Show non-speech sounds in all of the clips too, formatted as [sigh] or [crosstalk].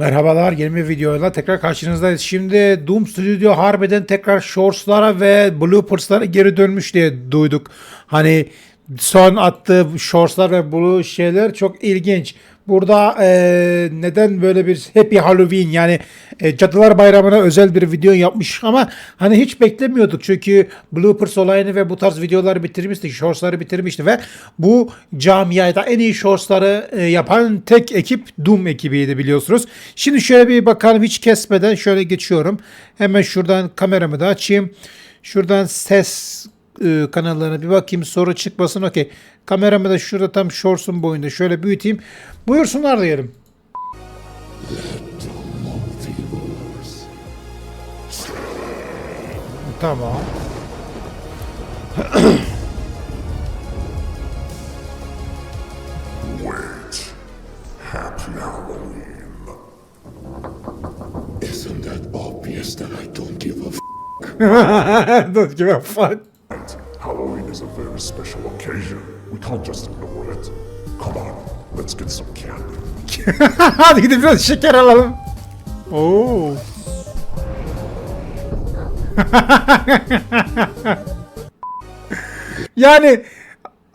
Merhabalar yeni bir videoyla tekrar karşınızdayız. Şimdi Doom Studio harbiden tekrar shortslara ve blooperslara geri dönmüş diye duyduk. Hani son attığı shortslar ve bu şeyler çok ilginç. Burada eee, neden böyle bir Happy Halloween yani e, Cadılar Bayramı'na özel bir video yapmış ama hani hiç beklemiyorduk çünkü bloopers olayını ve bu tarz videoları bitirmişti, shortsları bitirmişti ve bu camiada en iyi shortsları e, yapan tek ekip Doom ekibiydi biliyorsunuz. Şimdi şöyle bir bakalım hiç kesmeden şöyle geçiyorum. Hemen şuradan kameramı da açayım. Şuradan ses e, kanallarına bir bakayım soru çıkmasın okey. Kameramı da şurada tam shorts'un boyunda şöyle büyüteyim. Buyursunlar diyelim. Tamam. Wait. Happy Halloween. Isn't that obvious that I don't give a f? [laughs] Don't give a fuck. A special occasion. We can't just ignore it. Come on, let's get some candy. [laughs] Hadi gidip biraz şeker alalım. Oo. [laughs] yani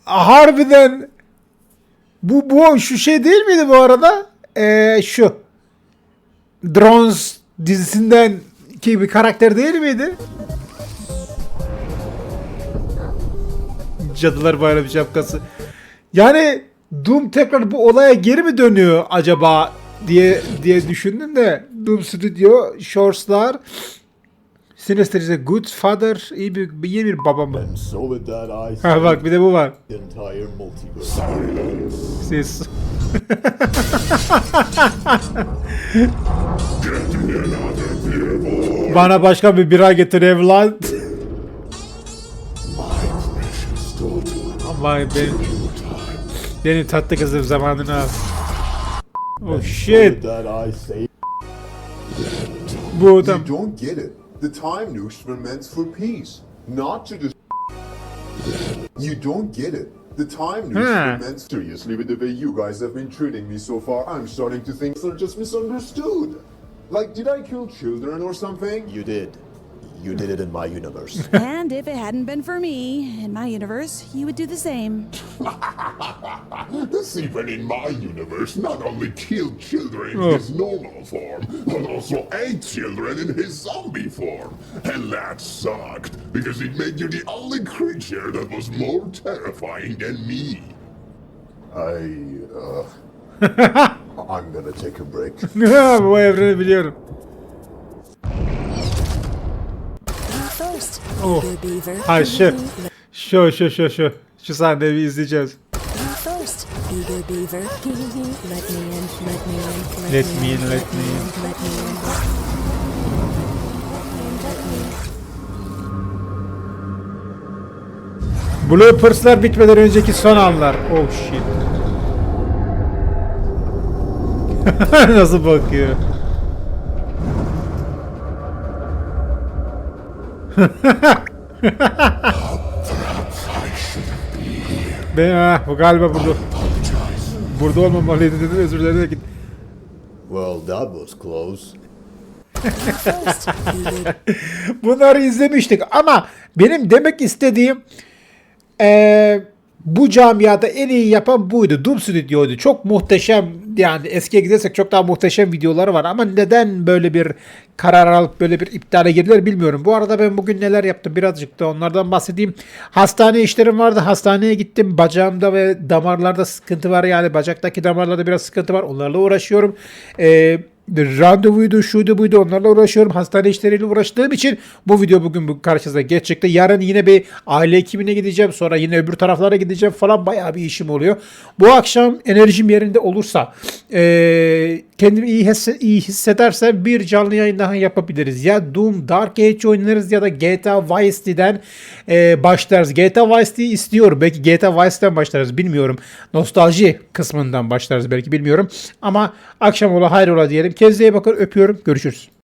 harbiden bu bu şu şey değil miydi bu arada? Ee, şu Drones dizisinden ki bir karakter değil miydi? Cadılar Bayramı şapkası. Yani Doom tekrar bu olaya geri mi dönüyor acaba diye diye düşündüm de Doom Studio Shorts'lar Sinister is a good father iyi bir iyi bir baba mı? Ha bak bir de bu var. Siz [laughs] bana başka bir bira getir evlat. Your time. benim tatlı kızım zamanını al. Oh shit. with that, I say Bu adam. You don't get it. The time nukes were meant for peace, not to just. You don't get it. The time nukes were meant. Seriously, with the way you guys have been treating me so far, I'm starting to think they're just misunderstood. Like, did I kill children or something? you did. You did it in my universe. [laughs] And if it hadn't been for me, in my universe, you would do the same. This even in my universe not only killed children in Oh. his normal form, but also ate children in his zombie form. And that sucked, because it made you the only creature that was more terrifying than me. I, uh. [laughs] I'm gonna take a break. bu evreni biliyorum. Oh. Ha şu. Şu şu şu şu. Şu sahneyi izleyeceğiz. Let me in. let me in. Bloopers'lar bitmeden önceki son anlar. Oh shit. [laughs] Nasıl bakıyor? Ben ha, bu galiba burada. Burada olmamalıydı dedim özür dilerim. Git. well, that was close. [laughs] Bunları izlemiştik ama benim demek istediğim eee, bu camiada en iyi yapan buydu. Doom Studio'ydu. Çok muhteşem yani eskiye gidersek çok daha muhteşem videoları var ama neden böyle bir karar alıp böyle bir iptale girdiler bilmiyorum. Bu arada ben bugün neler yaptım birazcık da onlardan bahsedeyim. Hastane işlerim vardı. Hastaneye gittim. Bacağımda ve damarlarda sıkıntı var yani bacaktaki damarlarda biraz sıkıntı var. Onlarla uğraşıyorum. Eee randevuydu, şuydu buydu onlarla uğraşıyorum. Hastane işleriyle uğraştığım için bu video bugün bu karşınıza geçecekti. Yarın yine bir aile hekimine gideceğim. Sonra yine öbür taraflara gideceğim falan. Bayağı bir işim oluyor. Bu akşam enerjim yerinde olursa eee kendimi iyi, hisse- iyi hissedersem bir canlı yayın daha yapabiliriz. Ya Doom Dark Age oynarız ya da GTA Vice City'den eee, başlarız. GTA Vice City istiyorum. Belki GTA Vice City'den başlarız bilmiyorum. Nostalji kısmından başlarız belki bilmiyorum. Ama akşam ola hayrola diyelim. Kendinize iyi bakın öpüyorum. Görüşürüz.